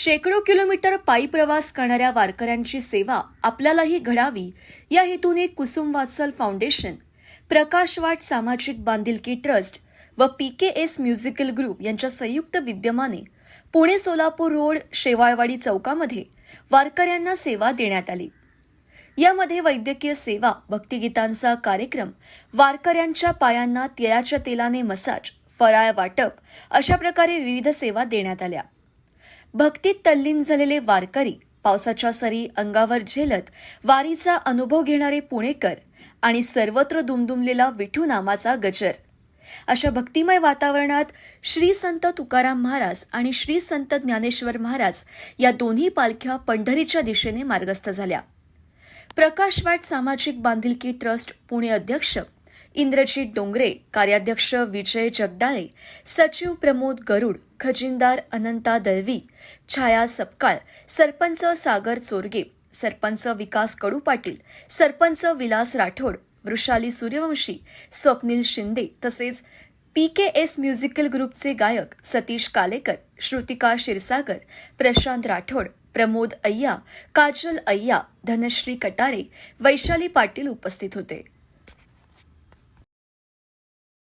शेकडो किलोमीटर पायी प्रवास करणाऱ्या वारकऱ्यांची सेवा आपल्यालाही घडावी. या हेतूने कुसुम वात्सल फाउंडेशन प्रकाशवाट सामाजिक बांधिलकी ट्रस्ट व P K S musical group यांच्या संयुक्त विद्यमाने पुणे सोलापूर रोड शेवाळवाडी चौकामध्ये वारकऱ्यांना सेवा देण्यात आली. यामध्ये वैद्यकीय सेवा भक्तिगीतांचा कार्यक्रम वारकऱ्यांच्या पायांना तिळाच्या तेलाने मसाज फराळ वाटप अशा प्रकारे विविध सेवा देण्यात आल्या. भक्तीत तल्लीन झालेले वारकरी पावसाच्या सरी अंगावर झेलत वारीचा अनुभव घेणारे पुणेकर आणि सर्वत्र दुमदुमलेला विठू नामाचा गजर. अशा भक्तिमय वातावरणात श्री संत तुकाराम महाराज आणि श्री संत ज्ञानेश्वर महाराज या दोन्ही पालख्या पंढरीच्या दिशेने मार्गस्थ झाल्या. प्रकाशवाट सामाजिक बांधिलकी ट्रस्ट पुणे अध्यक्ष इंद्रजीत डोंगरे कार्याध्यक्ष विजय जगदाळे सचिव प्रमोद गरुड खजिनदार अनंता दळवी छाया सपकाळ सरपंच सागर चोरगे सरपंच विकास कडू पाटील सरपंच विलास राठोड वृषाली सूर्यवंशी स्वप्नील शिंदे तसेच पी के एस म्युझिकल ग्रुपचे गायक सतीश कालेकर श्रुतिका क्षीरसागर प्रशांत राठोड प्रमोद अय्या काजल अय्या धनश्री कटारे वैशाली पाटील उपस्थित होते.